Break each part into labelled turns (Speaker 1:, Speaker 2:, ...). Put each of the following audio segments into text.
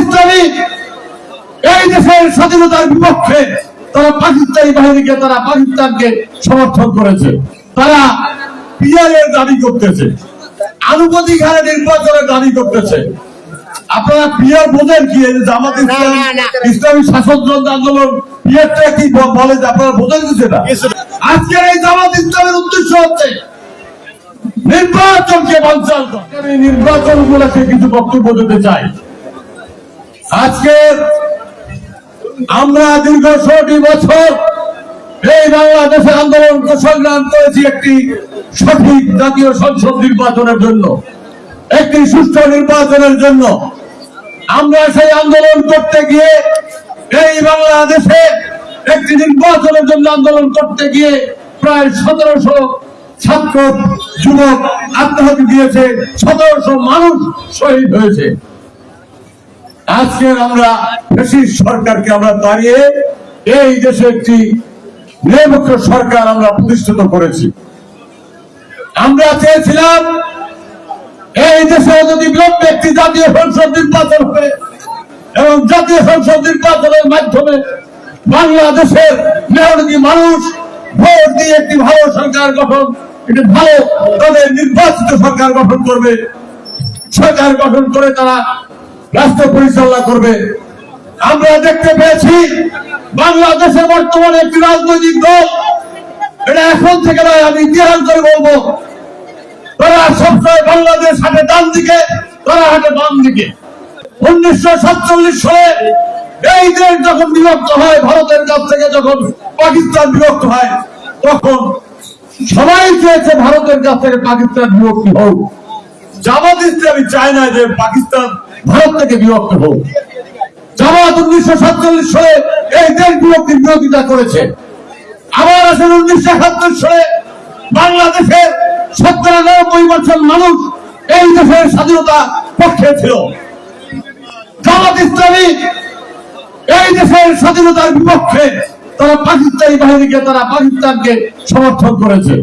Speaker 1: ইসলামী এই দেশের স্বাধীনতার বিপক্ষে তারা পাকিস্তানি বাহিনীকে তারা পাকিস্তানকে সমর্থন করেছে। তারা পিয়ারের দাবি করতেছে। আনুপাতিক হারে নির্বাচনের দাবি করতেছে। আপনারা পিয়ার বোঝেন কি? জামাত ইসলাম শাসনতন্ত্র আন্দোলন পিয়ারটা কি বলে আপনারা বোঝেন কিছু না। আজকের এই জামাত ইসলামের উদ্দেশ্য হচ্ছে নির্বাচনকে বাঞ্চাল নির্বাচন উপলক্ষে কিছু বক্তব্য দিতে চাই। আজকে আমরা দীর্ঘ ষোলটি বছর এই বাংলাদেশে আন্দোলন সংগ্রাম করেছি একটি সঠিক জাতীয় সংসদ নির্বাচনের জন্য, একটি সুষ্ঠু নির্বাচনের জন্য। আমরা সেই আন্দোলন করতে গিয়ে এই বাংলাদেশে একটি নির্বাচনের জন্য আন্দোলন করতে গিয়ে প্রায় সতেরোশো ছাত্র, যুবক আত্মহত্যা দিয়েছে, সতেরোশো মানুষ শহীদ হয়েছে। আজকে আমরা ফেসিস সরকারকে আমরা দাঁড়িয়ে এই দেশে একটি নিরপেক্ষ সরকার আমরা প্রতিষ্ঠিত করেছি। আমরা চেয়েছিলাম এই দেশে যদি বিলম্বে একটি জাতীয় সংসদ নির্বাচন হবে এবং জাতীয় সংসদ নির্বাচনের মাধ্যমে বাংলাদেশের মেহনতি মানুষ ভোট দিয়ে একটি ভালো সরকার গঠন, একটি ভালো তাদের নির্বাচিত সরকার গঠন করবে। সরকার গঠন করে তারা রাষ্ট্র পরিচালনা করবে। আমরা দেখতে পেয়েছি, বাংলাদেশে বর্তমানে একটি রাজনৈতিক দল। এটা এখন থেকে নয়, আমি ইতিহাস করে বলব। তারা সবসময় বাংলাদেশ হাটে ডান দিকে, তারা হাটে বাম দিকে। উনিশশো সাতচল্লিশ সালে এই দেশ যখন বিভক্ত হয়, ভারতের কাছ থেকে যখন পাকিস্তান বিভক্ত হয়, তখন সবাই চেয়েছে ভারতের কাছ থেকে পাকিস্তান বিভক্তি হোক। জামাত ইসলামী চায় না যে পাকিস্তান ভারত থেকে বিভক্ত হোক। জামাত উনিশশো সাতচল্লিশ সালে এই দেশ বিভক্তির বিরোধিতা করেছে। আবার আসেন উনিশশো একাত্তর সালে বাংলাদেশের সত্তর নব্বই বছর মানুষ এই দেশের স্বাধীনতা পক্ষে ছিল। জামাত ইসলামী এই দেশের স্বাধীনতার বিপক্ষে তারা পাকিস্তানি বাহিনীকে, তারা পাকিস্তানকে সমর্থন করেছে।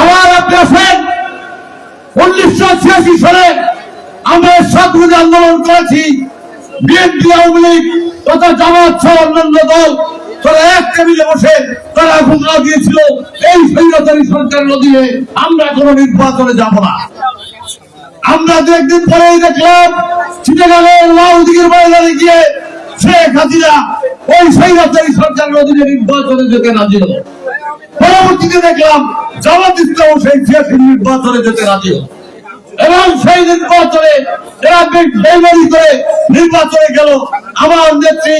Speaker 1: আবার আপনি আসেন উনিশশো ছিয়াশি সালে আমরা সাতগুলি আন্দোলন করেছি। বিএনপি, আওয়ামী লীগ তথা জামাত সহ অন্যান্য দল তারা এক টেবিলে বসে তারা দিয়েছিল এই স্বৈরাচারী সরকারের অধীনে আমরা কোনো নির্বাচনে যাব না। আমরা দু একদিন পরেই দেখলাম চিটাগাঙের লাউদিঘির ময়দানে গিয়ে শেখ হাসিনা ওই স্বৈরাচারী সরকারের অধীনে নির্বাচনে যেতে হলো। পরবর্তীতে দেখলাম জামাত ইসলাম সেই ছিয়াশি নির্বাচনে যেতে রাজি। এবং সেই নির্বাচনে এরা বেমারি করে নির্বাচনে গেল। আমার নেত্রী,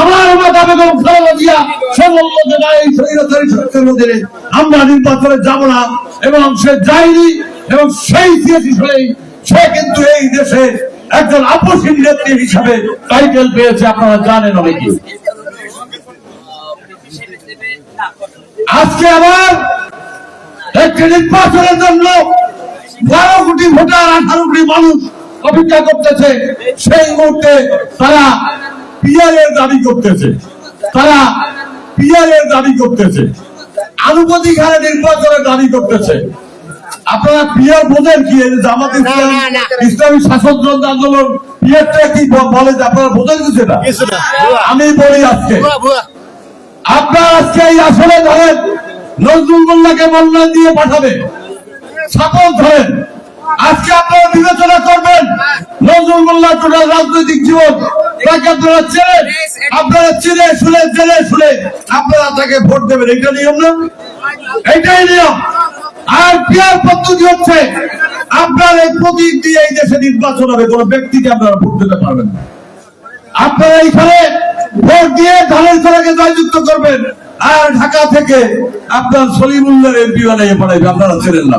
Speaker 1: আমার মাতা বেগম খালেদা জিয়া সে বলল যে না এই স্বৈরাচারী সরকারের অধীনে আমরা নির্বাচনে যাব না এবং সে যায়নি এবং সেই ছিয়াশি সালেই সে কিন্তু এই দেশে একজন আপসীন নেত্রী হিসাবে টাইটেল পেয়েছে। আপনারা জানেন অনেকে আজকে আবার একটি নির্বাচনের জন্য বারো কোটি ভোটার আঠারো কোটি মানুষ অপেক্ষা করতেছে। সেই মুহূর্তে তারা পিয়ারের দাবি করতেছে। তারা পিয়ারের দাবি করতেছে। আনুপাতিক হারে নির্বাচনের দাবি করতেছে। আপনারা পিয়ার বোঝেন কি? জামাত ইসলাম শাসনতন্ত্র আন্দোলন পিয়ারটা কি বলে যে আপনারা বোঝেন কিছু না
Speaker 2: কিছুটা
Speaker 1: আমি বলি আজকে আপনার আজকে এই আসলে ধরেন নজরুল মোল্লাকে মন্না দিয়ে পাঠাবে। ধরেন, আজকে আপনারা বিবেচনা করবেন নজরুল মোল্লা টোটাল রাজনৈতিক জীবন তাকে আপনারা আপনারা চিনে শুনে জেনে শুনে আপনারা তাকে ভোট দেবেন। এটা নিয়ম না? এটাই নিয়ম। আর পিয়ার পদ্ধতি হচ্ছে, আপনার এই প্রতীক দিয়ে এই দেশে নির্বাচন হবে, কোন ব্যক্তিকে আপনারা ভোট দিতে পারবেন আপনারা এইখানে ভোট দিয়ে ধানের সরাকে জয়যুক্ত করবেন। আর ঢাকা থেকে আপনার সলিমুল্লাহ এমপি বানিয়ে পাঠাইবে। আপনারা চেনেন না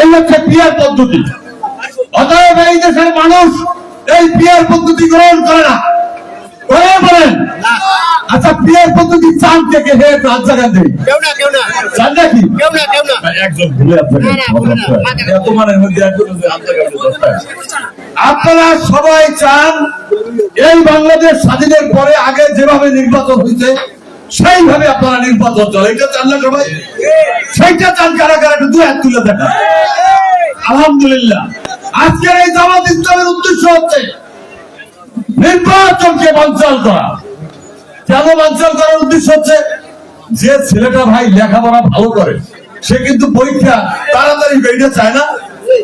Speaker 1: এই হচ্ছে পিয়ার পদ্ধতি। অতএব এই দেশের মানুষ এই পিয়ার পদ্ধতি গ্রহণ করে না। করে বলেন আচ্ছা পিয়ার পদ্ধতি চান থেকে হে চান নাকি একজন ভুলে আপনাকে। এত মানের মধ্যে একজন। আপনারা সবাই চান এই বাংলাদেশ স্বাধীনের পরে আগে যেভাবে নির্বাচন হয়েছে, সেইভাবে আপনারা নির্বাচন চলে এটা চান না সবাই? সেইটা চান কারা কারা দু হাত তুলে দেখা। আলহামদুলিল্লাহ। আজকের এই জামাত ইসলামের উদ্দেশ্য হচ্ছে নির্বাচনকে বাঞ্চাল করা। কেন বাঞ্চাল করার উদ্দেশ্য হচ্ছে যে ছেলেটা ভাই লেখাপড়া ভালো করে, সে কিন্তু পরীক্ষা তাড়াতাড়ি বেরিয়ে চায় না।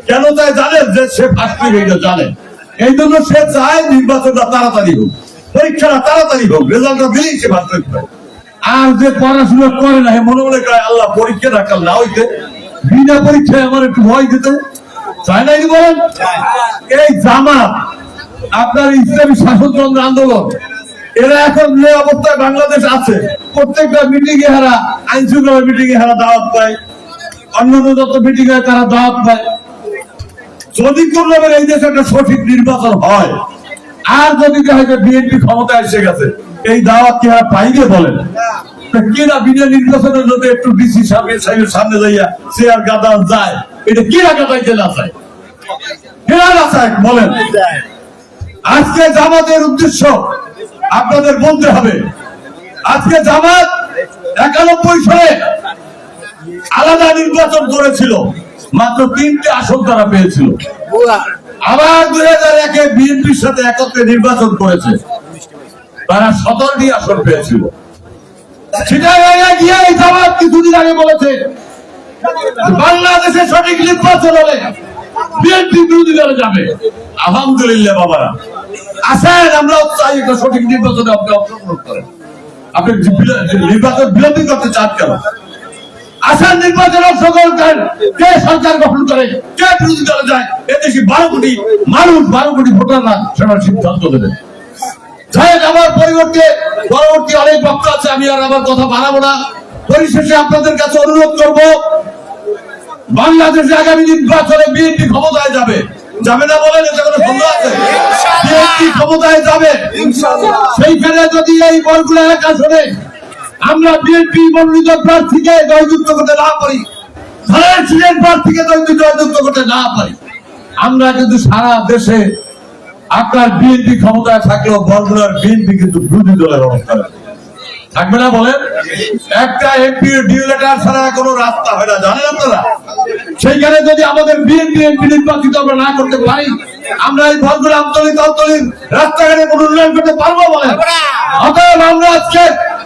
Speaker 1: কেন চায় জানেন যে সে ফার্স্ট বেরিয়ে জানে? এই জন্য সে চায় নির্বাচনটা তাড়াতাড়ি হোক, পরীক্ষাটা তাড়াতাড়ি হোক, রেজাল্টটা দিলেই সে ফার্স্ট আর যে পড়াশোনা করে না মনে মনে করে আল্লাহ পরীক্ষাটা কাল না হইতে বিনা পরীক্ষায় আমার একটু ভয় দিতে। চায় না কি বলেন? এই জামাত, আপনার ইসলামী শাসনতন্ত্র আন্দোলন, এরা এখন যে অবস্থায় বাংলাদেশ আছে, প্রত্যেকটা মিটিং এ হারা আইন শৃঙ্খলা মিটিং এ হারা দাওয়াত পায়। অন্যান্য যত মিটিং হয় তারা দাওয়াত পায়। যদি কোন এই দেশে একটা সঠিক নির্বাচন হয়, আর যদি বিএনপি ক্ষমতায় এসে গেছে, এই দাওয়াত কি পাইবে বলেন না? বলেন। আজকে জামাতের উদ্দেশ্য, আপনাদের বলতে হবে, আজকে জামাত একানব্বই সালে আলাদা নির্বাচন করেছিল। মাত্র তিনটে আসন তারা পেয়েছিল। আবার দুই হাজার একে বিএনপির সাথে একত্রে নির্বাচন করেছে। তারা সতেরোটি আসন পেয়েছিল। বাংলাদেশে সঠিক বিরোধী চাই সঠিক আপনি নির্বাচন বিলম্বী করতে চান কেন? আসেন নির্বাচন অংশগ্রহণ করেন কে সরকার গঠন করে কে বিরোধী দলে যায় এদেশে বারো কোটি মানুষ বারো কোটি ভোটাররা সেটা সিদ্ধান্ত দেবে আমার পরিবর্তে পরবর্তী অনেক বক্তা আছে আমি আর আমার কথা বাড়াবো না। পরিশেষে আপনাদের কাছে অনুরোধ করব বাংলাদেশে আগামী নির্বাচনে বিএনপি ক্ষমতায় যাবে। যাবে না বলেন এতে কোনো সন্দেহ আছে? বিএনপি ক্ষমতায় যাবে। সেইখানে যদি এই বরগুলা এক আসনে আমরা বিএনপি মনোনীত প্রার্থীকে জয়যুক্ত করতে না পারি। ধানের সিলেন প্রার্থীকে যদি জয়যুক্ত করতে না পারি। আমরা কিন্তু সারা দেশে আপনার বিএনপি ক্ষমতায় থাকলেও বরগুনার বিএনপি কিন্তু বিরোধী দলের অবস্থানে আছে। থাকবে না বলেন? একটা এমপি ডিউ লেটার ছাড়া কোনো রাস্তা হয় না, জানেন আপনারা? সেইখানে যদি আমাদের বিএনপি, এমপি নির্বাচিত আমরা না করতে পারি, আমরা এই বরগুনা আমতলিত আমতলির রাস্তাঘাটে কোনো উন্নয়ন করতে পারব বলেন? অতএব আমরা আজকে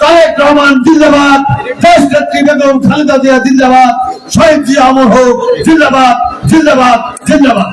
Speaker 1: তারেক রহমান জিন্দাবাদ। দেশ নেত্রী বেগম খালেদা জিয়া জিন্দাবাদ। শহীদ জিয়া অমর হোক। জিন্দাবাদ জিন্দাবাদ জিন্দাবাদ।